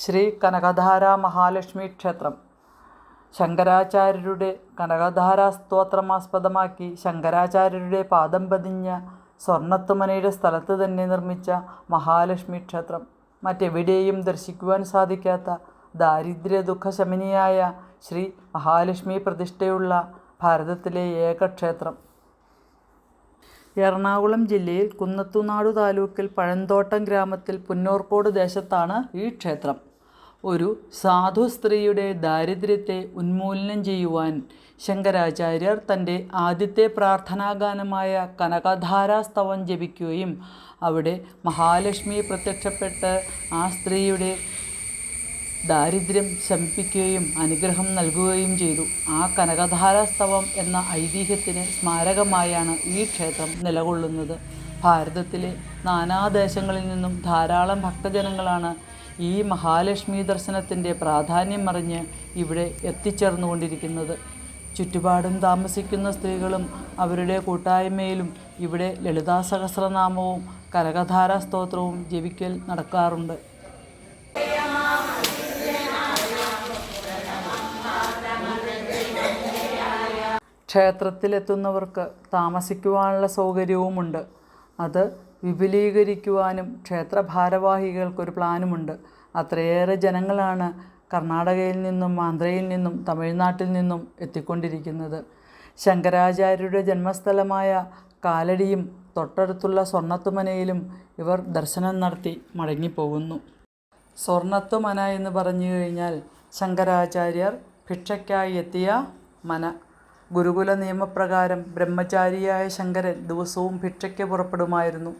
ശ്രീ കനകധാര മഹാലക്ഷ്മി ക്ഷേത്രം. ശങ്കരാചാര്യരുടെ കനകധാരാ സ്തോത്രമാസ്പദമാക്കി ശങ്കരാചാര്യരുടെ പാദം പതിഞ്ഞ സ്വർണത്തുമനയുടെ സ്ഥലത്ത് തന്നെ നിർമ്മിച്ച മഹാലക്ഷ്മി ക്ഷേത്രം. മറ്റെവിടെയും ദർശിക്കുവാൻ സാധിക്കാത്ത ദാരിദ്ര്യ ദുഃഖശമനിയായ ശ്രീ മഹാലക്ഷ്മി പ്രതിഷ്ഠയുള്ള ഭാരതത്തിലെ ഏക ക്ഷേത്രം. എറണാകുളം ജില്ലയിൽ കുന്നത്തുനാട് താലൂക്കിൽ പഴന്തോട്ടം ഗ്രാമത്തിൽ പുന്നോർക്കോട് ദേശത്താണ് ഈ ക്ഷേത്രം. ഒരു സാധു സ്ത്രീയുടെ ദാരിദ്ര്യത്തെ ഉന്മൂലനം ചെയ്യുവാൻ ശങ്കരാചാര്യർ തന്റെ ആദ്യത്തെ പ്രാർത്ഥനാഗാനമായ കനകധാരാസ്തവം ജപിക്കുകയും അവിടെ മഹാലക്ഷ്മി പ്രത്യക്ഷപ്പെട്ട് ആ സ്ത്രീയുടെ ദാരിദ്ര്യം ശമിപ്പിക്കുകയും അനുഗ്രഹം നൽകുകയും ചെയ്തു. ആ കനകധാരാസ്തവം എന്ന ഐതിഹ്യത്തിന് സ്മാരകമായാണ് ഈ ക്ഷേത്രം നിലകൊള്ളുന്നത്. ഭാരതത്തിലെ നാനാദേശങ്ങളിൽ നിന്നും ധാരാളം ഭക്തജനങ്ങളാണ് ഈ മഹാലക്ഷ്മി ദർശനത്തിന്റെ പ്രാധാന്യം അറിഞ്ഞ് ഇവിടെ എത്തിച്ചേർന്നുകൊണ്ടിരിക്കുന്നത്. ചുറ്റുപാടും താമസിക്കുന്ന സ്ത്രീകളും അവരുടെ കൂട്ടായ്മയിലും ഇവിടെ ലളിതാ സഹസ്രനാമവും കനകധാരാ സ്തോത്രവും ജപിക്കൽ നടക്കാറുണ്ട്. ക്ഷേത്രത്തിലെത്തുന്നവർക്ക് താമസിക്കുവാനുള്ള സൗകര്യവുമുണ്ട്. അത് വിപുലീകരിക്കുവാനും ക്ഷേത്ര ഭാരവാഹികൾക്കൊരു പ്ലാനുമുണ്ട്. അത്രയേറെ ജനങ്ങളാണ് കർണാടകയിൽ നിന്നും ആന്ധ്രയിൽ നിന്നും തമിഴ്നാട്ടിൽ നിന്നും എത്തിക്കൊണ്ടിരിക്കുന്നത്. ശങ്കരാചാര്യരുടെ ജന്മസ്ഥലമായ കാലടിയും തൊട്ടടുത്തുള്ള സ്വർണത്തുമനയിലും ഇവർ ദർശനം നടത്തി മടങ്ങിപ്പോകുന്നു. സ്വർണത്തുമന എന്ന് പറഞ്ഞു കഴിഞ്ഞാൽ ശങ്കരാചാര്യർ ഭിക്ഷയ്ക്കായി എത്തിയ മന. ഗുരുകുല നിയമപ്രകാരം ബ്രഹ്മചാരിയായ ശങ്കരൻ ദിവസവും ഭിക്ഷയ്ക്ക് പുറപ്പെടുമായിരുന്നു.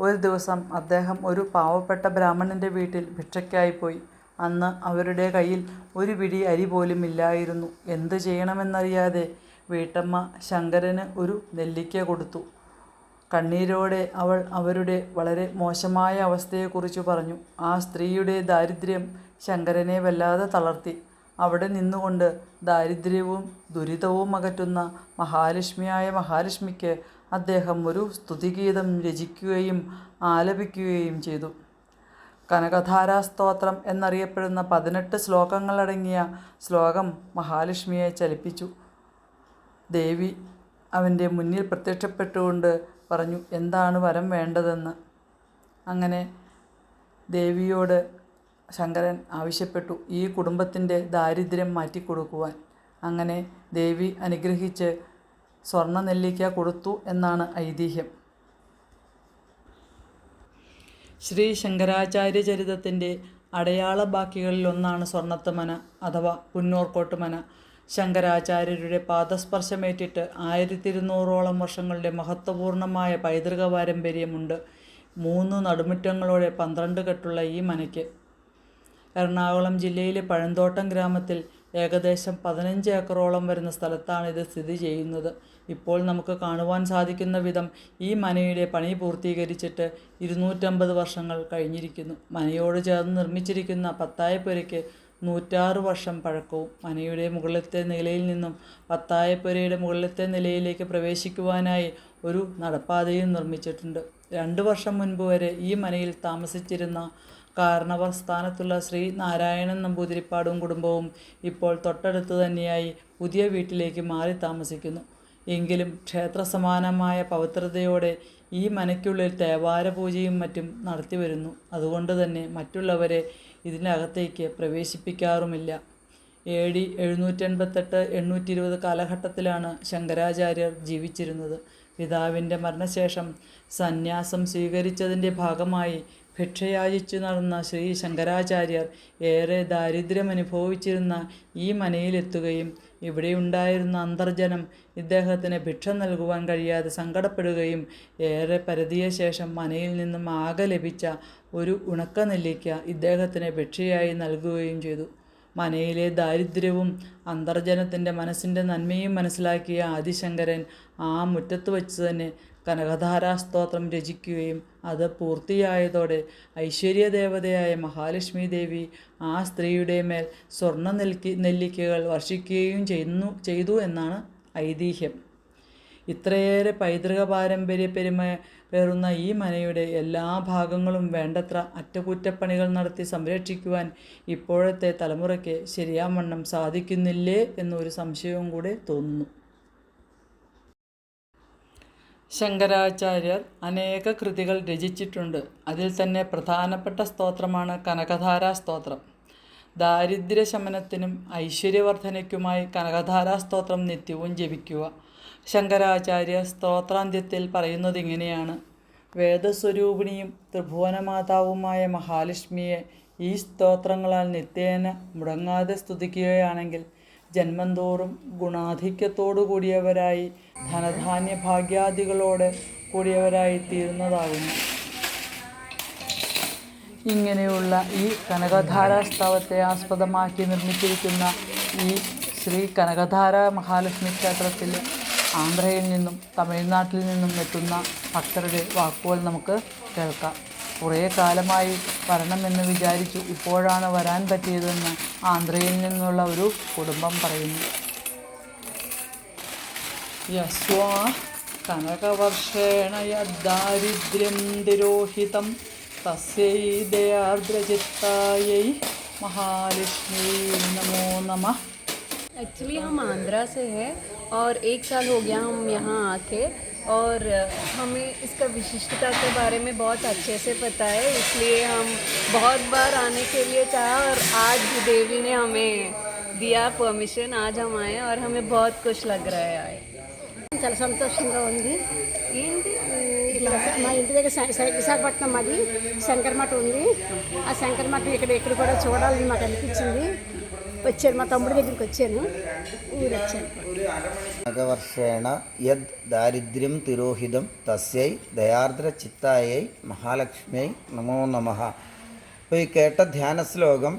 ഒരു ദിവസം അദ്ദേഹം ഒരു പാവപ്പെട്ട ബ്രാഹ്മണന്റെ വീട്ടിൽ ഭിക്ഷയ്ക്കായി പോയി. അന്ന് അവരുടെ കയ്യിൽ ഒരു പിടി അരി പോലും ഇല്ലായിരുന്നു. എന്ത് ചെയ്യണമെന്നറിയാതെ വീട്ടമ്മ ശങ്കരന് ഒരു നെല്ലിക്ക കൊടുത്തു. കണ്ണീരോടെ അവൾ അവരുടെ വളരെ മോശമായ അവസ്ഥയെക്കുറിച്ച് പറഞ്ഞു. ആ സ്ത്രീയുടെ ദാരിദ്ര്യം ശങ്കരനെ വല്ലാതെ തളർത്തി. അവിടെ നിന്നുകൊണ്ട് ദാരിദ്ര്യവും ദുരിതവും അകറ്റുന്ന മഹാലക്ഷ്മിയായ മഹാലക്ഷ്മിക്ക് അദ്ദേഹം ഒരു സ്തുതിഗീതം രചിക്കുകയും ആലപിക്കുകയും ചെയ്തു. കനകധാരാ സ്തോത്രം എന്നറിയപ്പെടുന്ന പതിനെട്ട് ശ്ലോകങ്ങളടങ്ങിയ ശ്ലോകം മഹാലക്ഷ്മിയെ ചലിപ്പിച്ചു. ദേവി അവന്റെ മുന്നിൽ പ്രത്യക്ഷപ്പെട്ടുകൊണ്ട് പറഞ്ഞു എന്താണ് വരം വേണ്ടതെന്ന്? അങ്ങനെ ദേവിയോട് ശങ്കരൻ ആവശ്യപ്പെട്ടു ഈ കുടുംബത്തിന്റെ ദാരിദ്ര്യം മാറ്റിക്കൊടുക്കുവാൻ. അങ്ങനെ ദേവി അനുഗ്രഹിച്ച് സ്വർണ നെല്ലിക്ക കൊടുത്തു എന്നാണ് ഐതിഹ്യം. ശ്രീ ശങ്കരാചാര്യ ചരിതത്തിന്റെ അടയാള ബാക്കികളിലൊന്നാണ് സ്വർണത്തുമന അഥവാ പുന്നോർക്കോട്ടുമന ശങ്കരാചാര്യരുടെ പാദസ്പർശമേറ്റിട്ട് ആയിരത്തി ഇരുന്നൂറോളം വർഷങ്ങളുടെ മഹത്വപൂർണമായ പൈതൃക പാരമ്പര്യമുണ്ട്. മൂന്ന് നടുമുറ്റങ്ങളോടെ പന്ത്രണ്ട് കെട്ടുള്ള ഈ മനയ്ക്ക്. എറണാകുളം ജില്ലയിലെ പഴന്തോട്ടം ഗ്രാമത്തിൽ ഏകദേശം പതിനഞ്ച് ഏക്കറോളം വരുന്ന സ്ഥലത്താണ് ഇത് സ്ഥിതി ചെയ്യുന്നത്. ഇപ്പോൾ നമുക്ക് കാണുവാൻ സാധിക്കുന്ന വിധം ഈ മനയുടെ പണി പൂർത്തീകരിച്ചിട്ട് ഇരുന്നൂറ്റമ്പത് വർഷങ്ങൾ കഴിഞ്ഞിരിക്കുന്നു. മനയോട് ചേർന്ന് നിർമ്മിച്ചിരിക്കുന്ന പത്തായപ്പുരയ്ക്ക് നൂറ്റാറ് വർഷം പഴക്കവും മനയുടെ മുകളിലത്തെ നിലയിൽ നിന്നും പത്തായപ്പുരയുടെ മുകളിലത്തെ നിലയിലേക്ക് പ്രവേശിക്കുവാനായി ഒരു നടപ്പാതയും നിർമ്മിച്ചിട്ടുണ്ട്. രണ്ട് വർഷം മുൻപ് വരെ ഈ മനയിൽ താമസിച്ചിരുന്ന കാരണവർ സ്ഥാനത്തുള്ള ശ്രീ നാരായണൻ നമ്പൂതിരിപ്പാടും കുടുംബവും ഇപ്പോൾ തൊട്ടടുത്ത് തന്നെയായി പുതിയ വീട്ടിലേക്ക് മാറി താമസിക്കുന്നു. എങ്കിലും ക്ഷേത്രസമാനമായ പവിത്രതയോടെ ഈ മനയ്ക്കുള്ളിൽ തേവാര പൂജയും മറ്റും നടത്തി വരുന്നു അതുകൊണ്ട് തന്നെ മറ്റുള്ളവരെ ഇതിനകത്തേക്ക് പ്രവേശിപ്പിക്കാറുമില്ല. എ ഡി എഴുന്നൂറ്റൻപത്തെട്ട് എണ്ണൂറ്റി ഇരുപത് കാലഘട്ടത്തിലാണ് ശങ്കരാചാര്യർ ജീവിച്ചിരുന്നത്. പിതാവിന്റെ മരണശേഷം സന്യാസം സ്വീകരിച്ചതിന്റെ ഭാഗമായി ഭിക്ഷയാചിച്ചു നടന്ന ശ്രീ ശങ്കരാചാര്യർ ഏറെ ദാരിദ്ര്യമനുഭവിച്ചിരുന്ന ഈ മനയിലെത്തുകയും ഇവിടെയുണ്ടായിരുന്ന അന്തർജനം ഇദ്ദേഹത്തിന് ഭിക്ഷ നൽകുവാൻ കഴിയാതെ സങ്കടപ്പെടുകയും ഏറെ പരതിയ ശേഷം മനയിൽ നിന്നും ആകെ ലഭിച്ച ഒരു ഉണക്ക നെല്ലിക്ക ഇദ്ദേഹത്തിന് ഭിക്ഷയായി നൽകുകയും ചെയ്തു. മനയിലെ ദാരിദ്ര്യവും അന്തർജനത്തിന്റെ മനസ്സിന്റെ നന്മയും മനസ്സിലാക്കിയ ആദിശങ്കരൻ ആ മുറ്റത്ത് വച്ച് തന്നെ കനകധാരാ സ്തോത്രം രചിക്കുകയും അത് പൂർത്തിയായതോടെ ഐശ്വര്യ ദേവതയായ മഹാലക്ഷ്മി ദേവി ആ സ്ത്രീയുടെ മേൽ സ്വർണ നെല്ലിക്കകൾ വർഷിക്കുകയും ചെയ്യുന്നു ചെയ്തു എന്നാണ് ഐതിഹ്യം. ഇത്രയേറെ പൈതൃക പാരമ്പര്യ പെരുമ പേറുന്ന ഈ മനയുടെ എല്ലാ ഭാഗങ്ങളും വേണ്ടത്ര അറ്റകുറ്റപ്പണികൾ നടത്തി സംരക്ഷിക്കുവാൻ ഇപ്പോഴത്തെ തലമുറയ്ക്ക് ശരിയാവണ്ണം സാധിക്കുന്നില്ലേ എന്നൊരു സംശയവും കൂടെ തോന്നുന്നു. ശങ്കരാചാര്യർ അനേക കൃതികൾ രചിച്ചിട്ടുണ്ട്. അതിൽ തന്നെ പ്രധാനപ്പെട്ട സ്തോത്രമാണ് കനകധാരാ സ്തോത്രം. ദാരിദ്ര്യശമനത്തിനും ഐശ്വര്യവർദ്ധനയ്ക്കുമായി കനകധാരാ സ്തോത്രം നിത്യവും ജപിക്കുക. ശങ്കരാചാര്യ സ്തോത്രാന്ത്യത്തിൽ പറയുന്നത് ഇങ്ങനെയാണ് വേദസ്വരൂപിണിയും ത്രിഭുവനമാതാവുമായ മഹാലക്ഷ്മിയെ ഈ സ്തോത്രങ്ങളാൽ നിത്യേന മുടങ്ങാതെ സ്തുതിക്കുകയാണെങ്കിൽ ജന്മന്തോറും ഗുണാധിക്യത്തോടു കൂടിയവരായി ധനധാന്യ ഭാഗ്യാദികളോടെ കൂടിയവരായി തീരുന്നതാകുന്നു. ഇങ്ങനെയുള്ള ഈ കനകധാരാസ്തവത്തെ ആസ്പദമാക്കി നിർമ്മിച്ചിരിക്കുന്ന ഈ ശ്രീ കനകധാര മഹാലക്ഷ്മി ക്ഷേത്രത്തിൽ ആന്ധ്രയിൽ നിന്നും തമിഴ്നാട്ടിൽ നിന്നും എത്തുന്ന ഭക്തരുടെ വാക്കുകൾ നമുക്ക് കേൾക്കാം. കുറേ കാലമായി വരണമെന്ന് വിചാരിച്ചു ഇപ്പോഴാണ് വരാൻ പറ്റിയതെന്ന് ആന്ധ്രയിൽ നിന്നുള്ള ഒരു കുടുംബം പറയുന്നു. യസ്വാ കനകവർഷേണ ദാരിദ്ര്യം തിരോഹിതം തസ്യൈ മഹാലക്ഷ്മി നമോ നമ. ആക്ച്വലി हम ആന്ധ്രാ സേ ഹെ और एक साल हो गया हम यहाँ आके और हमें इसका विशिष्टता के बारे में बहुत अच्छे से पता है इसलिए हम बहुत बार आने के लिए चाहा और आज देवी ने हमें दिया परमिशन आज हम आए और हमें बहुत खुश लग रहा है आए చాలా సంతోషంగా ఉంది ఏంటి ఇట్లా మా ఇంటి దగ్గర శ- శ- విశాఖపట్నం మాది శంకరమఠం ఉంది ఆ శంకరమఠం ఇక్కడ ఇక్కడ కూడా చూడాలని మాకు అనిపించింది వచ్చాను మా తమ్ముడి దగ్గరికి వచ్చాను ఊరు వచ్చాను వర్షేణ యద్ దారిద్ర్యం తిరోహితం తస్యై దయార్ద్ర చిత్తాయై మహాలక్ష్మ్యై నమో నమ ഇപ്പോൾ ഈ കേട്ട ധ്യാന ശ്ലോകം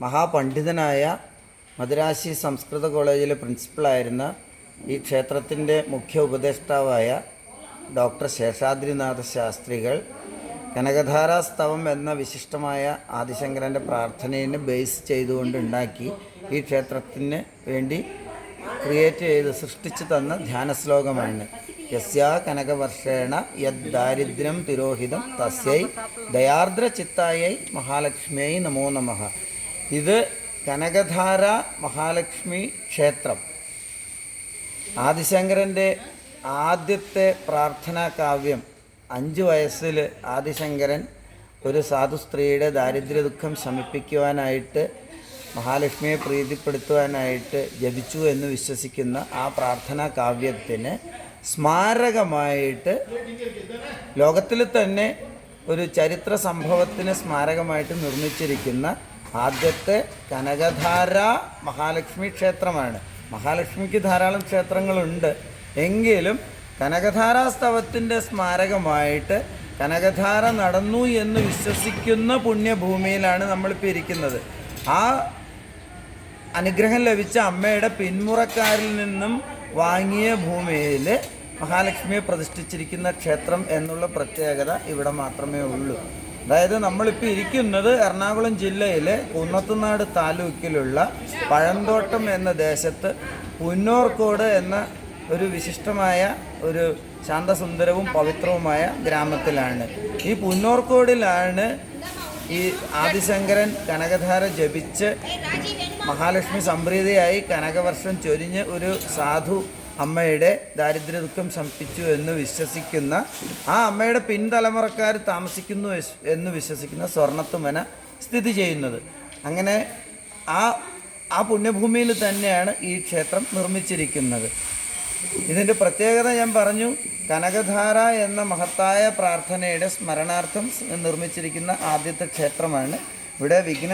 മഹാപണ്ഡിതനായ മദുരാശി സംസ്കൃത കോളേജിലെ പ്രിൻസിപ്പളായിരുന്ന ഈ ക്ഷേത്രത്തിന്റെ മുഖ്യ ഉപദേഷ്ടാവായ ഡോക്ടർ ശേഷാദ്രിനാഥ ശാസ്ത്രികൾ കനകധാരാസ്തവം എന്ന വിശിഷ്ടമായ ആദിശങ്കരന്റെ പ്രാർത്ഥനയെ ബേസ് ചെയ്തുകൊണ്ട് ഉണ്ടാക്കി ഈ ക്ഷേത്രത്തിന് വേണ്ടി ക്രിയേറ്റ് ചെയ്ത് സൃഷ്ടിച്ചു തന്ന ധ്യാന ശ്ലോകമാണ് യസ്യാ കനകവർഷേണ യദ് ദാരിദ്ര്യം തിരോഹിതം തസ്യൈ ദയാർദ്ര മഹാലക്ഷ്മിയായി മഹാലക്ഷ്മിയൈ നമോ നമ. ഇത് കനകധാര മഹാലക്ഷ്മി ക്ഷേത്രം. ആദിശങ്കരന്റെ ആദ്യത്തെ പ്രാർത്ഥനാ കാവ്യം അഞ്ച് വയസ്സിൽ ആദിശങ്കരൻ ഒരു സാധു സ്ത്രീയുടെ ദാരിദ്ര്യ ദുഃഖം ശമിപ്പിക്കുവാനായിട്ട് മഹാലക്ഷ്മിയെ പ്രീതിപ്പെടുത്തുവാനായിട്ട് ജപിച്ചു എന്ന് വിശ്വസിക്കുന്ന ആ പ്രാർത്ഥനാ കാവ്യത്തിന് സ്മാരകമായിട്ട് ലോകത്തിൽ തന്നെ ഒരു ചരിത്ര സംഭവത്തിന് സ്മാരകമായിട്ട് നിർമ്മിച്ചിരിക്കുന്ന ആദ്യത്തെ കനകധാര മഹാലക്ഷ്മി ക്ഷേത്രമാണ്. മഹാലക്ഷ്മിക്ക് ധാരാളം ക്ഷേത്രങ്ങളുണ്ട്. എങ്കിലും കനകധാരാസ്തവത്തിന്റെ സ്മാരകമായിട്ട് കനകധാര നടന്നു എന്ന് വിശ്വസിക്കുന്ന പുണ്യഭൂമിയിലാണ് നമ്മളിപ്പോൾ ഇരിക്കുന്നത്. ആ അനുഗ്രഹം ലഭിച്ച അമ്മയുടെ പിന്മുറക്കാരിൽ നിന്നും വാങ്ങിയ ഭൂമിയിൽ മഹാലക്ഷ്മിയെ പ്രതിഷ്ഠിച്ചിരിക്കുന്ന ക്ഷേത്രം എന്നുള്ള പ്രത്യേകത ഇവിടെ മാത്രമേ ഉള്ളൂ. അതായത് നമ്മളിപ്പോൾ ഇരിക്കുന്നത് എറണാകുളം ജില്ലയിലെ കുന്നത്തുനാട് താലൂക്കിലുള്ള പഴന്തോട്ടം എന്ന ദേശത്ത് പുന്നോർക്കോട് എന്ന ഒരു വിശിഷ്ടമായ ഒരു ശാന്തസുന്ദരവും പവിത്രവുമായ ഗ്രാമത്തിലാണ്. ഈ പുന്നോർക്കോടിലാണ് ഈ ആദിശങ്കരൻ കനകധാര ജപിച്ച് മഹാലക്ഷ്മി സംപ്രീതയായി കനകവർഷം ചൊരിഞ്ഞ് ഒരു സാധു അമ്മയുടെ ദാരിദ്ര്യ ദുഃഖം ശമിപ്പിച്ചു എന്ന് വിശ്വസിക്കുന്ന ആ അമ്മയുടെ പിൻതലമുറക്കാർ താമസിക്കുന്നു എന്ന് വിശ്വസിക്കുന്ന സ്വർണത്തുമന സ്ഥിതി ചെയ്യുന്നത്. അങ്ങനെ ആ ആ പുണ്യഭൂമിയിൽ തന്നെയാണ് ഈ ക്ഷേത്രം നിർമ്മിച്ചിരിക്കുന്നത്. ഇതിന്റെ പ്രത്യേകത ഞാൻ പറഞ്ഞു കനകധാര എന്ന മഹത്തായ പ്രാർത്ഥനയുടെ സ്മരണാർത്ഥം നിർമ്മിച്ചിരിക്കുന്ന ആദ്യത്തെ ക്ഷേത്രമാണ്. ഇവിടെ വിഘ്ന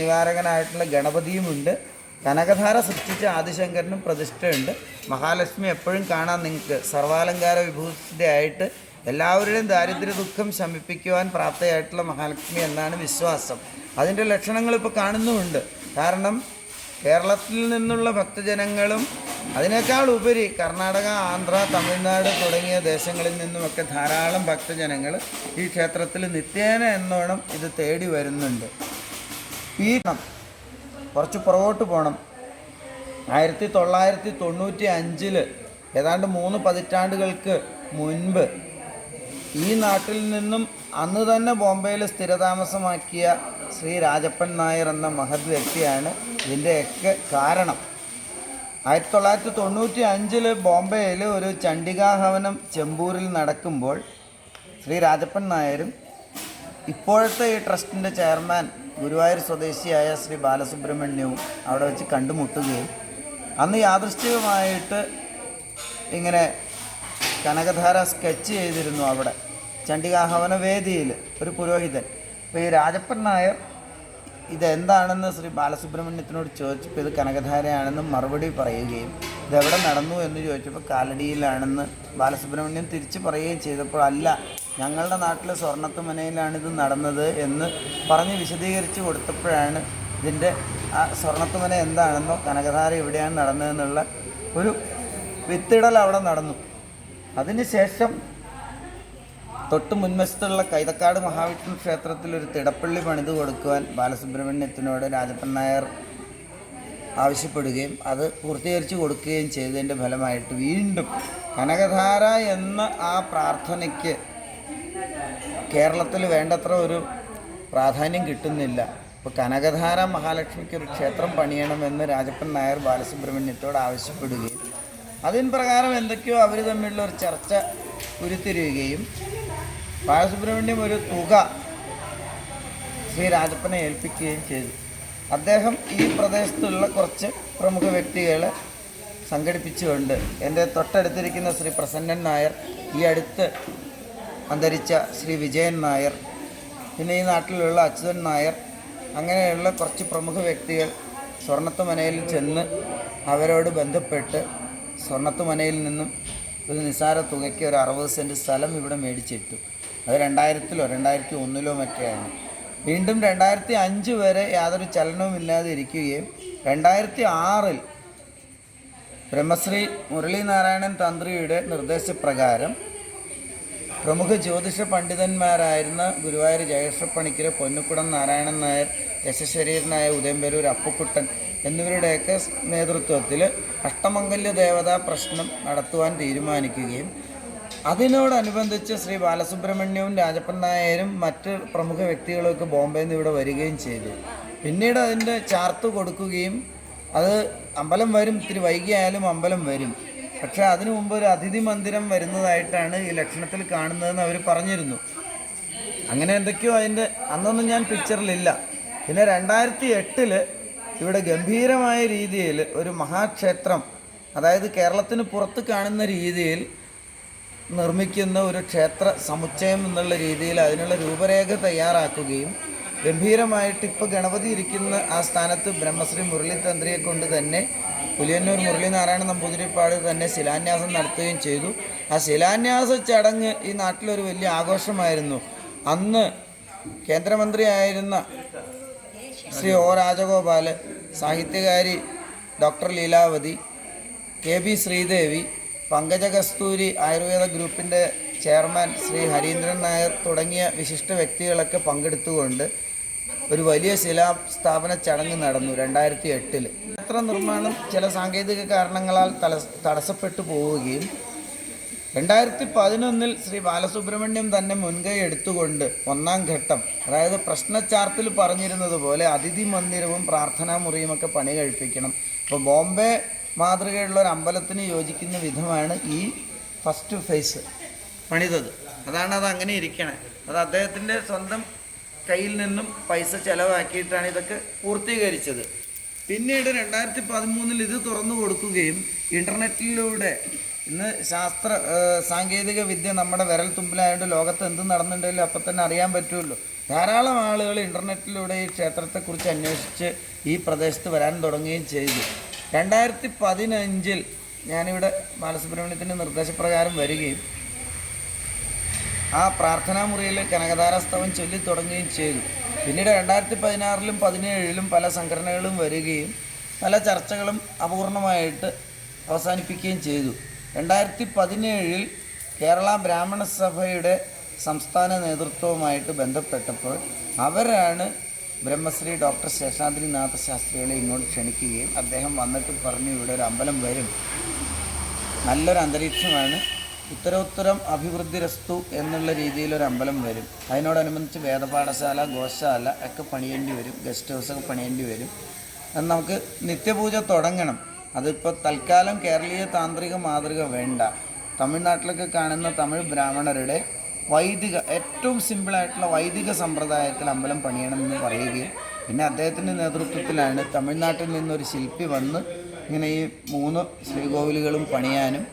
നിവാരകനായിട്ടുള്ള ഗണപതിയുമുണ്ട്. കനകധാര സൃഷ്ടിച്ച ആദിശങ്കരനും പ്രതിഷ്ഠയുണ്ട്. മഹാലക്ഷ്മി എപ്പോഴും കാണാൻ നിങ്ങൾക്ക്. സർവാലങ്കാര വിഭൂഷിതയായിട്ട് എല്ലാവരുടെയും ദാരിദ്ര്യ ദുഃഖം ശമിപ്പിക്കുവാൻ പ്രാപ്തയായിട്ടുള്ള മഹാലക്ഷ്മി എന്നാണ് വിശ്വാസം. അതിന്റെ ലക്ഷണങ്ങൾ ഇപ്പോൾ കാണുന്നുമുണ്ട്. കാരണം കേരളത്തിൽ നിന്നുള്ള ഭക്തജനങ്ങളും അതിനേക്കാൾ ഉപരി കർണാടക ആന്ധ്ര തമിഴ്നാട് തുടങ്ങിയ ദേശങ്ങളിൽ നിന്നുമൊക്കെ ധാരാളം ഭക്തജനങ്ങൾ ഈ ക്ഷേത്രത്തിൽ നിത്യേന എന്നോണം ഇത് തേടി വരുന്നുണ്ട്. പീഠം കുറച്ച് പുറകോട്ട് പോകണം ആയിരത്തി തൊള്ളായിരത്തി തൊണ്ണൂറ്റി അഞ്ചിൽ ഏതാണ്ട് മൂന്ന് പതിറ്റാണ്ടുകൾക്ക് മുൻപ് ഈ നാട്ടിൽ നിന്നും അന്ന് തന്നെ ബോംബെയിൽ സ്ഥിരതാമസമാക്കിയ ശ്രീ രാജപ്പൻ നായർ എന്ന മഹത് വ്യക്തിയാണ് ഇതിന്റെയൊക്കെ കാരണം. ആയിരത്തി തൊള്ളായിരത്തി തൊണ്ണൂറ്റി അഞ്ചിൽ ബോംബെയിൽ ഒരു ചണ്ഡികാഹവനം ചെമ്പൂരിൽ നടക്കുമ്പോൾ ശ്രീ രാജപ്പൻ നായരും ഇപ്പോഴത്തെ ഈ ട്രസ്റ്റിന്റെ ചെയർമാൻ ഗുരുവായൂർ സ്വദേശിയായ ശ്രീ ബാലസുബ്രഹ്മണ്യവും അവിടെ വെച്ച് കണ്ടുമുട്ടുകയും അന്ന് യാദൃശ്ചികമായിട്ട് ഇങ്ങനെ കനകധാര സ്കെച്ച് ചെയ്തിരുന്നു അവിടെ. ചണ്ഡികാഹവന വേദിയിൽ ഒരു പുരോഹിതൻ. അപ്പോൾ ഈ രാജപ്പൻ നായർ ഇതെന്താണെന്ന് ശ്രീ ബാലസുബ്രഹ്മണ്യത്തിനോട് ചോദിച്ചപ്പോൾ ഇത് കനകധാരയാണെന്ന് മറുപടി പറയുകയും ഇതെവിടെ നടന്നു എന്ന് ചോദിച്ചപ്പോൾ കാലടിയിലാണെന്ന് ബാലസുബ്രഹ്മണ്യം തിരിച്ചു പറയുകയും ചെയ്തപ്പോൾ അല്ല ഞങ്ങളുടെ നാട്ടിലെ സ്വർണത്തുമനയിലാണിത് ഇത് നടന്നത് എന്ന് പറഞ്ഞ് വിശദീകരിച്ച് കൊടുത്തപ്പോഴാണ് ഇതിന്റെ ആ സ്വർണത്തുമന മന എന്താണെന്നോ കനകധാര എവിടെയാണ് നടന്നതെന്നുള്ള ഒരു വിത്തിടൽ അവിടെ നടന്നു. അതിനുശേഷം തൊട്ട് മുൻവശത്തുള്ള കൈതക്കാട് മഹാവിഷ്ണു ക്ഷേത്രത്തിൽ ഒരു തിടപ്പള്ളി പണിത് കൊടുക്കുവാൻ ബാലസുബ്രഹ്മണ്യത്തിനോട് രാജപ്പൻ നായർ ആവശ്യപ്പെടുകയും അത് പൂർത്തീകരിച്ച് കൊടുക്കുകയും ചെയ്തതിന്റെ ഫലമായിട്ട് വീണ്ടും കനകധാര എന്ന ആ പ്രാർത്ഥനയ്ക്ക് കേരളത്തിൽ വേണ്ടത്ര ഒരു പ്രാധാന്യം കിട്ടുന്നില്ല. ഇപ്പോൾ കനകധാര മഹാലക്ഷ്മിക്ക് ഒരു ക്ഷേത്രം പണിയണമെന്ന് രാജപ്പൻ നായർ ബാലസുബ്രഹ്മണ്യത്തോട് ആവശ്യപ്പെടുകയും അതിൻ പ്രകാരം എന്തൊക്കെയോ അവർ തമ്മിലുള്ള ഒരു ചർച്ച ഉരുത്തിരിയുകയും ബാലസുബ്രഹ്മണ്യം ഒരു തുക ശ്രീ രാജപ്പനെ ഏൽപ്പിക്കുകയും ചെയ്തു. അദ്ദേഹം ഈ പ്രദേശത്തുള്ള കുറച്ച് പ്രമുഖ വ്യക്തികളെ സംഘടിപ്പിച്ചുകൊണ്ട് എന്റെ തൊട്ടടുത്തിരിക്കുന്ന ശ്രീ പ്രസന്നൻ നായർ ഈ അടുത്ത് അന്തരിച്ച ശ്രീ വിജയൻ നായർ പിന്നെ ഈ നാട്ടിലുള്ള അച്യുതൻ നായർ അങ്ങനെയുള്ള കുറച്ച് പ്രമുഖ വ്യക്തികൾ സ്വർണത്ത് മനയിൽ ചെന്ന് അവരോട് ബന്ധപ്പെട്ട് സ്വർണത്ത് മനയിൽ നിന്നും ഒരു നിസ്സാര തുകയ്ക്ക് ഒരു അറുപത് സെന്റ് സ്ഥലം ഇവിടെ മേടിച്ചിട്ടു. അത് രണ്ടായിരത്തിലോ രണ്ടായിരത്തി ഒന്നിലോ മറ്റെയാണ്. വീണ്ടും രണ്ടായിരത്തി അഞ്ച് വരെ യാതൊരു ചലനവും ഇല്ലാതെ ഇരിക്കുകയും രണ്ടായിരത്തി ആറിൽ ബ്രഹ്മശ്രീ മുരളീനാരായണൻ തന്ത്രിയുടെ നിർദ്ദേശപ്രകാരം പ്രമുഖ ജ്യോതിഷ പണ്ഡിതന്മാരായിരുന്ന ഗുരുവായൂർ ജയകൃഷ്ണ പണിക്കര് പൊന്നുക്കുടം നാരായണൻ നായർ യശശരീരനായ ഉദയംപേരൂർ അപ്പുക്കുട്ടൻ എന്നിവരുടെയൊക്കെ നേതൃത്വത്തിൽ അഷ്ടമംഗല്യ ദേവതാ പ്രശ്നം നടത്തുവാൻ തീരുമാനിക്കുകയും അതിനോടനുബന്ധിച്ച് ശ്രീ ബാലസുബ്രഹ്മണ്യവും രാജപ്പൻ നായരും മറ്റ് പ്രമുഖ വ്യക്തികളൊക്കെ ബോംബെയിൽ നിന്ന് ഇവിടെ വരികയും ചെയ്തു. പിന്നീട് അതിന്റെ ചാർത്ത് കൊടുക്കുകയും അത് അമ്പലം വരും ഇത്തിരി വൈകിയായാലും അമ്പലം വരും. പക്ഷേ അതിനു മുമ്പ് ഒരു അതിഥി മന്ദിരം വരുന്നതായിട്ടാണ് ഈ ലക്ഷണത്തിൽ കാണുന്നതെന്ന് അവർ പറഞ്ഞിരുന്നു. അങ്ങനെ എന്തൊക്കെയോ അതിന്റെ അന്നൊന്നും ഞാൻ പിക്ചറിലില്ല പിന്നെ രണ്ടായിരത്തി എട്ടിൽ ഇവിടെ ഗംഭീരമായ രീതിയിൽ ഒരു മഹാക്ഷേത്രം അതായത് കേരളത്തിന് പുറത്ത് കാണുന്ന രീതിയിൽ നിർമ്മിക്കുന്ന ഒരു ക്ഷേത്ര സമുച്ചയം എന്നുള്ള രീതിയിൽ അതിനുള്ള രൂപരേഖ തയ്യാറാക്കുകയും ഗംഭീരമായിട്ട് ഇപ്പോൾ ഗണപതി ഇരിക്കുന്ന ആ സ്ഥാനത്ത് ബ്രഹ്മശ്രീ മുരളി തന്ത്രിയെ കൊണ്ട് തന്നെ പുലിയന്നൂർ മുരളീനാരായണ നമ്പൂതിരിപ്പാട് തന്നെ ശിലാന്യാസം നടത്തുകയും ചെയ്തു. ആ ശിലാന്യാസ ചടങ്ങ് ഈ നാട്ടിലൊരു വലിയ ആഘോഷമായിരുന്നു. അന്ന് കേന്ദ്രമന്ത്രിയായിരുന്ന Shri O Rajagopal സാഹിത്യകാരി doctor Leelavathi K B Sreedevi Pankaja Kasthuri Ayurveda ഗ്രൂപ്പിന്റെ ചെയർമാൻ ശ്രീ ഹരീന്ദ്രൻ നായർ തുടങ്ങിയ വിശിഷ്ട വ്യക്തികളൊക്കെ പങ്കെടുത്തുകൊണ്ട് ഒരു വലിയ ശിലാസ്ഥാപന ചടങ്ങ് നടന്നു രണ്ടായിരത്തി എട്ടിൽ ക്ഷേത്ര നിർമ്മാണം ചില സാങ്കേതിക കാരണങ്ങളാൽ തല തടസ്സപ്പെട്ടു പോവുകയും രണ്ടായിരത്തി പതിനൊന്നിൽ ശ്രീ ബാലസുബ്രഹ്മണ്യം തന്നെ മുൻകൈ എടുത്തുകൊണ്ട് ഒന്നാം ഘട്ടം അതായത് പ്രശ്നചാർത്തിൽ പറഞ്ഞിരുന്നത് പോലെ അതിഥി മന്ദിരവും പ്രാർത്ഥനാ മുറിയുമൊക്കെ പണി കഴിപ്പിക്കണം ഇപ്പോൾ ബോംബെ മാതൃകയുള്ള ഒരു അമ്പലത്തിന് യോജിക്കുന്ന വിധമാണ് ഈ ഫസ്റ്റ് ഫേസ് പണിതത്. അതാണ് അത് അങ്ങനെ ഇരിക്കണേ. അത് അദ്ദേഹത്തിന്റെ സ്വന്തം കയ്യിൽ നിന്നും പൈസ ചെലവാക്കിയിട്ടാണ് ഇതൊക്കെ പൂർത്തീകരിച്ചത്. പിന്നീട് രണ്ടായിരത്തി പതിമൂന്നിൽ ഇത് തുറന്നു കൊടുക്കുകയും ഇന്റർനെറ്റിലൂടെ ഇന്ന് ശാസ്ത്ര സാങ്കേതിക വിദ്യ നമ്മുടെ വിരൽ തുമ്പിലായതുകൊണ്ട് ലോകത്ത് എന്ത് നടന്നിട്ടുണ്ടെങ്കിലും അപ്പം തന്നെ അറിയാൻ പറ്റുമല്ലോ ധാരാളം ആളുകൾ ഇന്റർനെറ്റിലൂടെ ഈ ക്ഷേത്രത്തെക്കുറിച്ച് അന്വേഷിച്ച് ഈ പ്രദേശത്ത് വരാൻ തുടങ്ങുകയും ചെയ്തു. രണ്ടായിരത്തി പതിനഞ്ചിൽ ഞാനിവിടെ ബാലസുബ്രഹ്മണ്യത്തിന്റെ നിർദ്ദേശപ്രകാരം വരികയും ആ പ്രാർത്ഥനാ മുറിയിൽ കനകധാരാസ്തവം ചൊല്ലി തുടങ്ങുകയും ചെയ്തു. പിന്നീട് രണ്ടായിരത്തി പതിനാറിലും പതിനേഴിലും പല സംഘടനകളും വരികയും പല ചർച്ചകളും അപൂർണമായിട്ട് അവസാനിപ്പിക്കുകയും ചെയ്തു. രണ്ടായിരത്തി പതിനേഴിൽ കേരള ബ്രാഹ്മണ സഭയുടെ സംസ്ഥാന നേതൃത്വവുമായിട്ട് ബന്ധപ്പെട്ടപ്പോൾ അവരാണ് ബ്രഹ്മശ്രീ ഡോക്ടർ ശേഷാദ്രിനാഥ ശാസ്ത്രികളെ ഇങ്ങോട്ട് ക്ഷണിക്കുകയും അദ്ദേഹം വന്നിട്ട് പറഞ്ഞു ഇവിടെ ഒരു അമ്പലം വരും. നല്ലൊരു അന്തരീക്ഷമാണ്. ഉത്തരോത്തരം അഭിവൃദ്ധിരസ്തു എന്നുള്ള രീതിയിലൊരു അമ്പലം വരും. അതിനോടനുബന്ധിച്ച് വേദപാഠശാല ഗോശാല ഒക്കെ പണിയേണ്ടി വരും. ഗസ്റ്റ് ഹൗസൊക്കെ പണിയേണ്ടി വരും. അത് നമുക്ക് നിത്യപൂജ തുടങ്ങണം. അതിപ്പോൾ തൽക്കാലം കേരളീയ താന്ത്രിക മാതൃക വേണ്ട. തമിഴ്നാട്ടിലൊക്കെ കാണുന്ന തമിഴ് ബ്രാഹ്മണരുടെ വൈദിക ഏറ്റവും സിമ്പിളായിട്ടുള്ള വൈദിക സമ്പ്രദായത്തിൽ അമ്പലം പണിയണമെന്ന് പറയുകയും പിന്നെ അദ്ദേഹത്തിന്റെ നേതൃത്വത്തിലാണ് തമിഴ്നാട്ടിൽ നിന്നൊരു ശില്പി വന്ന് ഇങ്ങനെ ഈ മൂന്ന് ശ്രീകോവിലുകളും പണിയാനും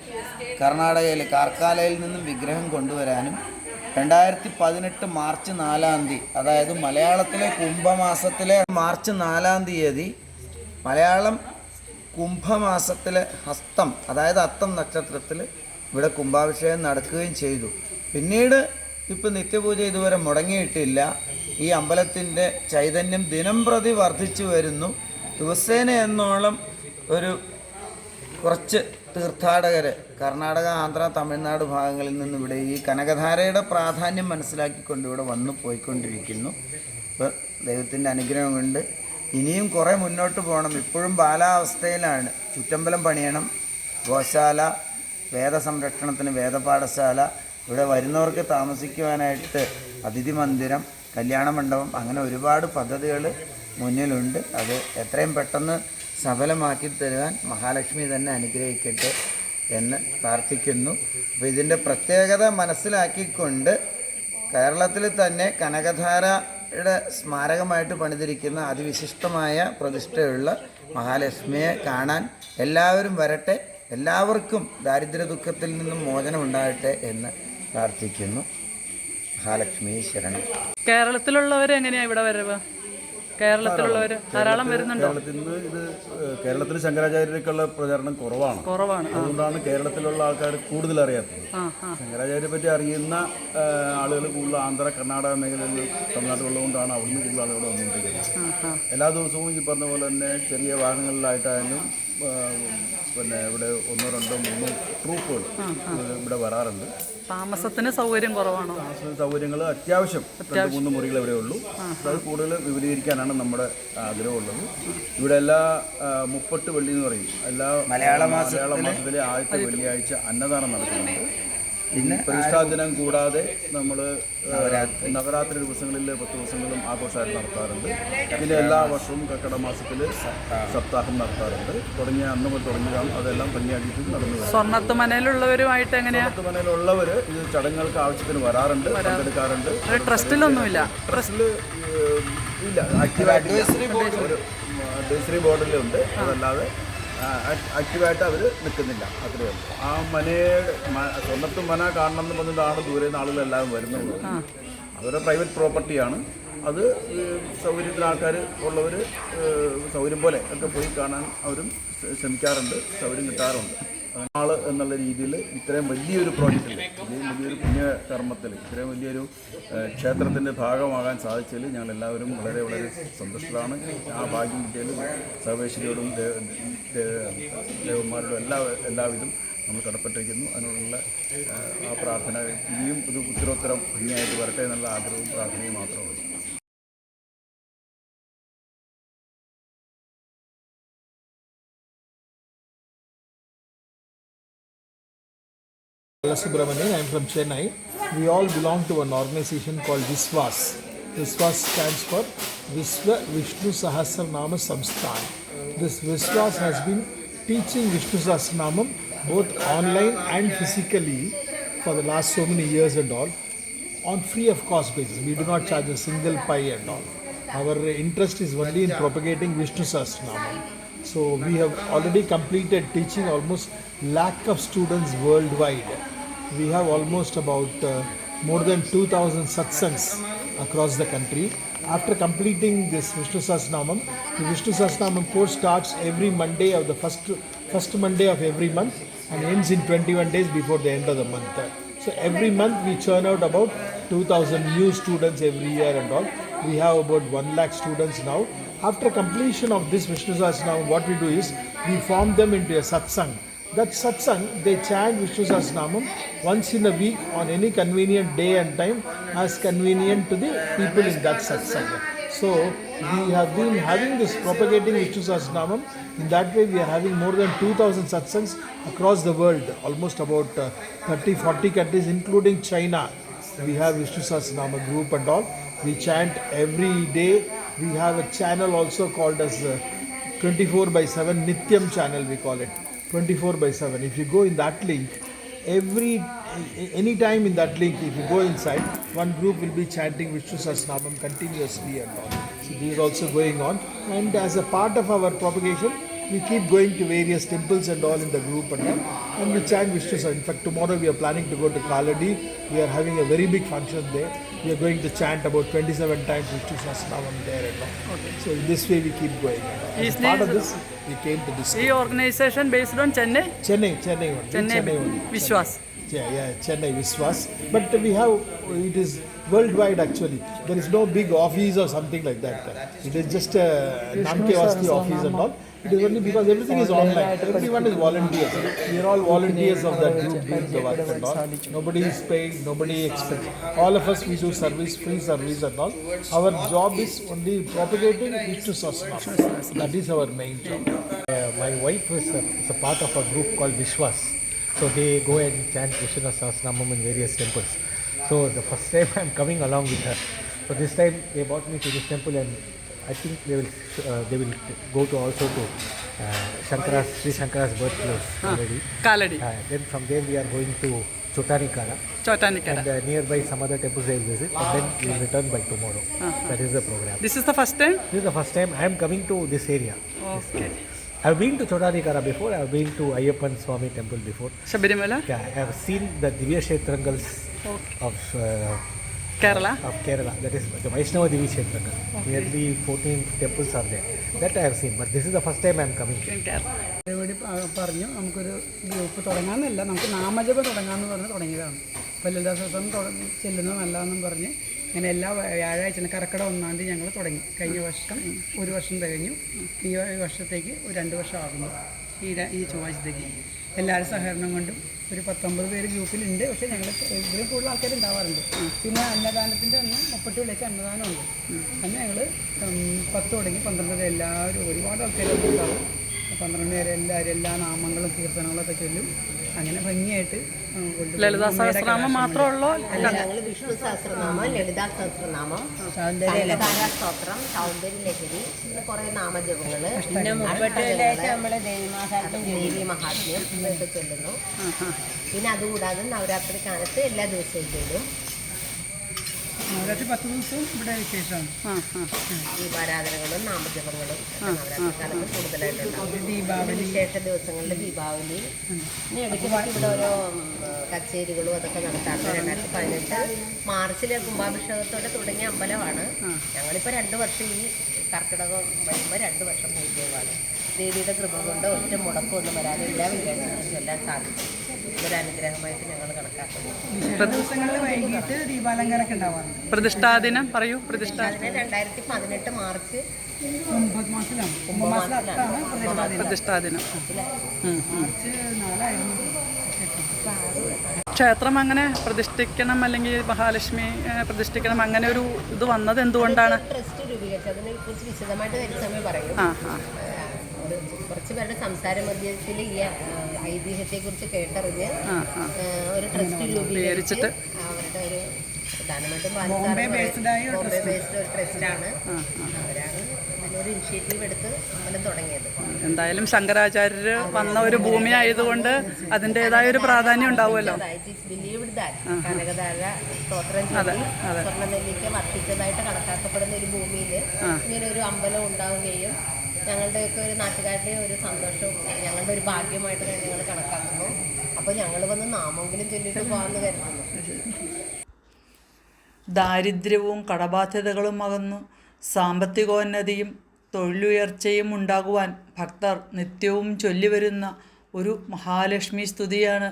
കർണാടകയിലെ കാർക്കാലയിൽ നിന്നും വിഗ്രഹം കൊണ്ടുവരാനും രണ്ടായിരത്തി പതിനെട്ട് മാർച്ച് നാലാം തീയതി അതായത് മലയാളത്തിലെ കുംഭമാസത്തിലെ മാർച്ച് നാലാം തീയതി മലയാളം കുംഭമാസത്തിലെ ഹസ്തം അതായത് അത്തം നക്ഷത്രത്തിൽ ഇവിടെ കുംഭാഭിഷേകം നടക്കുകയും ചെയ്തു. പിന്നീട് ഇപ്പം നിത്യപൂജ ഇതുവരെ മുടങ്ങിയിട്ടില്ല. ഈ അമ്പലത്തിന്റെ ചൈതന്യം ദിനം പ്രതി വർദ്ധിച്ചു വരുന്നു. ദിവസേന എന്നോളം ഒരു കുറച്ച് തീർത്ഥാടകർ കർണാടക ആന്ധ്ര തമിഴ്നാട് ഭാഗങ്ങളിൽ നിന്ന് ഇവിടെ ഈ കനകധാരയുടെ പ്രാധാന്യം മനസ്സിലാക്കിക്കൊണ്ട് ഇവിടെ വന്നു പോയിക്കൊണ്ടിരിക്കുന്നു. ഇപ്പോൾ ദൈവത്തിന്റെ അനുഗ്രഹം കൊണ്ട് ഇനിയും കുറേ മുന്നോട്ട് പോകണം. ഇപ്പോഴും ബാലാവസ്ഥയിലാണ്. ചുറ്റമ്പലം പണിയണം. ഗോശാല വേദസംരക്ഷണത്തിന് വേദപാഠശാല ഇവിടെ വരുന്നവർക്ക് താമസിക്കുവാനായിട്ട് അതിഥി മന്ദിരം കല്യാണ മണ്ഡപം അങ്ങനെ ഒരുപാട് പദ്ധതികൾ മുന്നിലുണ്ട്. അത് എത്രയും പെട്ടെന്ന് സഫലമാക്കി തരുവാൻ മഹാലക്ഷ്മി തന്നെ അനുഗ്രഹിക്കട്ടെ എന്ന് പ്രാർത്ഥിക്കുന്നു. അപ്പോൾ ഇതിന്റെ പ്രത്യേകത മനസ്സിലാക്കിക്കൊണ്ട് കേരളത്തിൽ തന്നെ കനകധാരയുടെ സ്മാരകമായിട്ട് പണിതിരിക്കുന്ന അതിവിശിഷ്ടമായ പ്രതിഷ്ഠയുള്ള മഹാലക്ഷ്മിയെ കാണാൻ എല്ലാവരും വരട്ടെ. എല്ലാവർക്കും ദാരിദ്ര്യ ദുഃഖത്തിൽ നിന്നും മോചനം ഉണ്ടാകട്ടെ എന്ന് പ്രാർത്ഥിക്കുന്നു. മഹാലക്ഷ്മി ശരണം. കേരളത്തിലുള്ളവർ എങ്ങനെയാ ഇവിടെ വരവ്? കേരളത്തിലുള്ളവർ ധാരാളം വരുന്നുണ്ടോ? കേരളത്തിൽ നിന്ന് ഇത് ഏഹ്, കേരളത്തിൽ ശങ്കരാചാര്യർക്കുള്ള പ്രചാരണം കുറവാണ്. കുറവാണ്. അതുകൊണ്ടാണ് കേരളത്തിലുള്ള ആൾക്കാർ കൂടുതൽ അറിയാത്തത്. ശങ്കരാചാര്യരെ പറ്റി അറിയുന്ന ആളുകൾ കൂടുതൽ ആന്ധ്ര കർണാടക മേഖലയിൽ തമിഴ്നാട്ടിലുള്ളതുകൊണ്ടാണ് അവിടുന്ന് കൂടുതൽ ആളുകൾ വന്നുകൊണ്ടിരിക്കുന്നത്. എല്ലാ ദിവസവും ഈ പറഞ്ഞ പോലെ തന്നെ ചെറിയ വാഹനങ്ങളിലായിട്ടായാലും പിന്നെ ഇവിടെ ഒന്നോ രണ്ടോ മൂന്നോ ട്രൂപ്പുകൾ ഇവിടെ വരാറുണ്ട്. താമസത്തിന് സൗകര്യം കുറവാണോ? താമസത്തിന് സൗകര്യങ്ങൾ അത്യാവശ്യം. രണ്ട് മൂന്ന് മുറികൾ ഇവിടെ ഉള്ളൂ. അത് കൂടുതൽ വിപുലീകരിക്കാനാണ് നമ്മുടെ ആഗ്രഹമുള്ളത്. ഇവിടെ എല്ലാ മുപ്പട്ട് വെള്ളി എന്ന് പറയും. എല്ലാ മലയാള മലയാള മാസത്തിലെ ആദ്യത്തെ വെള്ളിയാഴ്ച അന്നദാനം നടക്കുന്നുണ്ട്. പിന്നെ പ്രതിഷ്ഠാദിനം കൂടാതെ നമ്മൾ നവരാത്രി. ദിവസങ്ങളിൽ പത്ത് ദിവസങ്ങളും ആഘോഷമായിട്ട് നടത്താറുണ്ട്. പിന്നെ എല്ലാ വർഷവും കക്കട മാസത്തിൽ സപ്താഹം. നടത്താറുണ്ട്. തുടങ്ങിയ അന്ന് മുതൽ തുടങ്ങിയതാണ് അതെല്ലാം ഭംഗിയാക്കിയിട്ട് നടന്നു വരുന്നത് സ്വർണത്ത് മനയിലുള്ളവരുമായിട്ട് എങ്ങനെയാ? മനയിലുള്ളവർ ഇത് ചടങ്ങുകൾക്ക് ആവശ്യത്തിന് വരാറുണ്ട് പങ്കെടുക്കാറുണ്ട്. ഒരു ട്രസ്റ്റിലൊന്നുമില്ല. ട്രസ്റ്റിൽ ഇല്ല ആക്റ്റീവ് അഡ്വൈസറി ഒരു അഡ്വൈസറി ബോർഡിലുണ്ട്. അതല്ലാതെ ആക്റ്റീവായിട്ട് അവർ നിൽക്കുന്നില്ല. അത്രയേ ഉള്ളൂ. ആ മനയെ സ്വന്തത്തും മന കാണണം എന്ന് പറഞ്ഞിട്ടാണ് ദൂരെ നിന്ന് ആളുകൾ എല്ലാവരും വരുന്നത് അവരുടെ പ്രൈവറ്റ് പ്രോപ്പർട്ടിയാണ് അത് സൗകര്യത്തിൽ സൗകര്യത്തിന് ആൾക്കാർ ഉള്ളവർ സൗകര്യം പോലെ ഒക്കെ പോയി കാണാൻ അവരും ശ്ര- ശ്രമിക്കാറുണ്ട്. സൗകര്യം കിട്ടാറുണ്ട്. ആൾ എന്നുള്ള രീതിയിൽ ഇത്രയും വലിയൊരു പ്രോജക്റ്റിൽ ഇത്രയും വലിയൊരു പുണ്യകർമ്മത്തിൽ ഇത്രയും വലിയൊരു ക്ഷേത്രത്തിന്റെ ഭാഗമാകാൻ സാധിച്ചതിൽ ഞങ്ങൾ എല്ലാവരും വളരെ വളരെ സന്തുഷ്ടരാണ് ആ ഭാഗ്യം കിട്ടിയതിൽ സർവേശ്വരിയോടും ദേവന്മാരോടും എല്ലാ എല്ലാവിധം നമ്മൾ കടപ്പെട്ടിരിക്കുന്നു. അതിനോടുള്ള ആ പ്രാർത്ഥന ഇനിയും ഒരു ഉത്തരോത്തരം ഭംഗിയായിട്ട് വരട്ടെ എന്നുള്ള ആഗ്രഹവും പ്രാർത്ഥനയും മാത്രമേ ഉള്ളൂ. Subramanian. I'm from Chennai. We all belong to an organization called Viswas. Viswas stands for Visva Vishnu Sahasranama Samsthan. This Viswas has been teaching Vishnu Sahasranamam both online and physically for the last so many years and all on free of cost basis. We do not charge a single pie and all. Our interest is only in propagating Vishnu Sahasranamam. So we have already completed teaching almost lakh of students worldwide. We have almost about uh, more than 2000 satsangs across the country. After completing this Vishnu Sahasranamam, the Vishnu Sahasranamam course starts every Monday of the first first Monday of every month and ends in 21 days before the end of the month. So every month we churn out about 2000 new students every year and all. We have about 1 lakh students now. After completion of this Vishnu Sahasranam, what we do is we form them into a satsang. That satsang, they chant Vishnu Sahasranamam once in a week on any convenient day and time as convenient to the people in that satsang. So we have been having this propagating Vishnu Sahasranamam. In that way, we are having more than 2,000 satsangs across the world, almost about uh, 30, 40 countries, including China. We have Vishnu Sahasranama group and all. We chant every day. We have a channel also called as uh, 24 by 7 Nityam channel, we call it. 24 by 7. If you go in that link, every any time in that link, if you go inside, one group will be chanting Vishnu Sahasranamam continuously and all. So this is also going on. And as a part of our propagation, we keep going to various temples and all in the group and all, and we chant Vishnu In fact, tomorrow we are planning to go to Kaladi. We are having a very big function there. We are going to chant about 27 times Vishnu Sahasranam there and all. Okay. So in this way we keep going. As part of this, we came to this. The organization based on Chennai. Chennai, Chennai one. Chennai, Chennai one. Vishwas. Yeah, yeah, Chennai Vishwas. But we have it is worldwide actually. There is no big office or something like that. It is just a Namke office and all. It is only because everything is online. Everyone is volunteers. We are all volunteers of that group doing the work and all. Nobody is paid, nobody expects. All of us, we do service, free service and all. Our job is only propagating Vishnu Sahasranam. That is our main job. Uh, my wife is a, is a part of a group called Vishwas. So they go and chant Vishnu Sahasranamam in various temples. So the first time I'm coming along with her. So this time they brought me to this temple and I think they will uh, they will go to also to uh, Shankara Sri Shankara's birthplace huh. already. Kaladi. Uh, then from there we are going to Chotanikara. Chotanikara. And uh, nearby some other temples they will visit, Wow. and then we will return by tomorrow. Uh-huh. That is the program. This is the first time. This is the first time I am coming to this area. Okay. This I have been to Chodanikara before. I have been to Ayyappan Swami temple before. Shabirimala? Yeah, I have seen the Divya Shetrangals okay. of uh, Kerala of Kerala. That is the Vaishnava Divya Kshetrangal. Nearly 14 temples are there. That I have seen. But this is the first time I am coming. Kerala പരിപാടി പറഞ്ഞു നമുക്കൊരു group തുടങ്ങാമെന്നല്ല നമുക്ക് നാമജപം തുടങ്ങാമെന്ന് പറഞ്ഞ് തുടങ്ങിയതാണ് അപ്പോൾ എല്ലാ ദിവസം തുടങ്ങി ചെല്ലുന്നത് നല്ലതെന്നും പറഞ്ഞ് അങ്ങനെ എല്ലാ വ്യ- വ്യാഴാഴ്ച കർക്കിടക ഒന്നാം തീയതി ഞങ്ങൾ തുടങ്ങി കഴിഞ്ഞ വർഷം ഒരു വർഷം തികഞ്ഞു ഈ വർഷത്തേക്ക് ഒരു രണ്ട് വർഷം ആകുന്നു ഈ ഈ ചൊവ്വാഴ്ചത്തേക്ക് എല്ലാവരും സഹകരണം കൊണ്ടും ഒരു പത്തൊമ്പത് പേര് ഗ്രൂപ്പിലുണ്ട്. പക്ഷേ ഞങ്ങൾ ഇതിലും കൂടുതൽ ആൾക്കാർ ഉണ്ടാവാറുണ്ട്. പിന്നെ അന്നദാനത്തിന്റെ അന്ന് മുപ്പത്തി വിളിച്ച് അന്നദാനമുണ്ട്. അന്ന് ഞങ്ങൾ പത്ത് തുടങ്ങി പന്ത്രണ്ട് വരെ എല്ലാവരും ഒരുപാട് ആൾക്കാർ ഉണ്ടാവും പന്ത്രണ്ട് പേര് എല്ലാവരും എല്ലാ നാമങ്ങളും കീർത്തനങ്ങളൊക്കെ ചൊല്ലും. അങ്ങനെ ഭംഗിയായിട്ട്. ലളിതാ സഹസ്രനാമം മാത്രമുള്ളൂ ഞങ്ങൾ വിഷ്ണു സഹസ്രനാമം ലളിതാ സഹസ്രനാമം കനകധാര സ്തോത്രം സൗന്ദര്യ ലഹരി പിന്നെ കുറേ നാമജപങ്ങൾ ദേവി മഹാത്മ്യം ഇതൊക്കെ ചൊല്ലുന്നു. പിന്നെ അതുകൂടാതെ നവരാത്രി കാലത്ത് എല്ലാ ദിവസവും ചൊല്ലും. നവരാത്രി പത്ത് ദിവസവും ഇവിടെ വിശേഷമാണ്. ആരാധനകളും നാമജപങ്ങളും ഒക്കെ നവരാത്രി കാലത്ത് കൂടുതലായിട്ടുണ്ടാവും ദീപാവലി. വിശേഷ ദിവസങ്ങളിൽ ദീപാവലി. പിന്നെ ഇടയ്ക്കിടയ്ക്ക് ഇവിടെ ഓരോ കച്ചേരികളും അതൊക്കെ നടത്താറുണ്ട്. രണ്ടായിരത്തി പതിനെട്ട് മാർച്ചിലെ കുംഭാഭിഷേകത്തോടെ തുടങ്ങിയ അമ്പലമാണ്. ഞങ്ങളിപ്പോൾ രണ്ട് വർഷം ഈ കർക്കിടകം വരുമ്പോൾ രണ്ട് വർഷം പൂർത്തിയാവാണ് ദേവിയുടെ കൃപ കൊണ്ട് ഒറ്റ മുടക്കമൊന്നും വരാതെ എല്ലാ വില്ലേജുകളും ചൊല്ലാൻ സാധിക്കും. ഇതൊരു അനുഗ്രഹമായിട്ട് ഞങ്ങൾ കണക്കാക്കുന്നു. പ്രതിഷ്ഠാദിനം പറയൂ പ്രതിഷ്ഠാദിനം രണ്ടായിരത്തി പതിനെട്ട് മാർച്ച്. പ്രതിഷ്ഠാദിനം ക്ഷേത്രം അങ്ങനെ പ്രതിഷ്ഠിക്കണം അല്ലെങ്കിൽ മഹാലക്ഷ്മി പ്രതിഷ്ഠിക്കണം അങ്ങനെ ഒരു ഇത് വന്നത് എന്തുകൊണ്ടാണ്? ട്രസ്റ്റ് രൂപീകരിച്ചത് അതിനെ കുറിച്ച് വിശദമായിട്ട് പറയും. ആ ആ. കുറച്ച് പേരുടെ സംസാര മധ്യത്തിൽ ഈ ഐതിഹ്യത്തെ ഐതിഹ്യത്തെക്കുറിച്ച് കേട്ടറിഞ്ഞ് ഒരു ട്രസ്റ്റ് രൂപീകരിച്ചിട്ട് അവരുടെ ഒരു പ്രധാനമായിട്ടും ബോംബെ ബേസ്ഡ് ഒരു ട്രസ്റ്റാണ് അവരാണ് ഇതിനൊരു ഇനിഷ്യേറ്റീവ് എടുത്ത് അമ്പലം തുടങ്ങിയത്. എന്തായാലും ശങ്കരാചാര്യർ വന്ന ഒരു ഭൂമി ആയതുകൊണ്ട് അതിന്റെതായ ഒരു പ്രാധാന്യം ഉണ്ടാവുമല്ലോ. കനകധാര സ്തോത്രം ചൊല്ലി സ്വർണ നെല്ലിക്ക വർദ്ധിച്ചതായിട്ട് കണക്കാക്കപ്പെടുന്ന ഒരു ഭൂമിയിൽ ഇങ്ങനെ ഒരു അമ്പലം ഉണ്ടാവുകയും ഞങ്ങളുടെയൊക്കെ ഒരു നാട്ടുകാരുടെ ഒരു സന്തോഷവും ഞങ്ങളുടെ ഒരു ഭാഗ്യമായിട്ട് ഞങ്ങൾ കണക്കാക്കുന്നു. അപ്പോൾ ഞങ്ങൾ വന്ന് നാമെങ്കിലും ചൊല്ലിട്ട് പോകാമെന്ന് കരുതുന്നു. ദാരിദ്ര്യവും കടബാധ്യതകളും അകന്നു. സാമ്പത്തികോന്നതിയും തൊഴിലുയർച്ചയും ഉണ്ടാകുവാൻ ഭക്തർ നിത്യവും ചൊല്ലിവരുന്ന ഒരു മഹാലക്ഷ്മി സ്തുതിയാണ്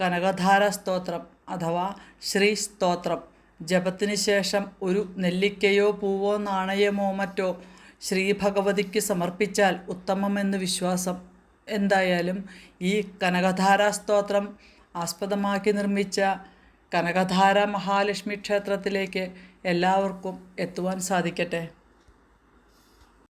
കനകധാര സ്തോത്രം അഥവാ ശ്രീ സ്തോത്രം. ജപത്തിന് ശേഷം ഒരു നെല്ലിക്കയോ പൂവോ നാണയമോ മറ്റോ ശ്രീ ഭഗവതിക്ക് സമർപ്പിച്ചാൽ ഉത്തമമെന്ന് വിശ്വാസം. എന്തായാലും ഈ കനകധാരാസ്തോത്രം ആസ്പദമാക്കി നിർമ്മിച്ച കനകധാര മഹാലക്ഷ്മി ക്ഷേത്രത്തിലേക്ക് എല്ലാവർക്കും എത്തുവാൻ സാധിക്കട്ടെ.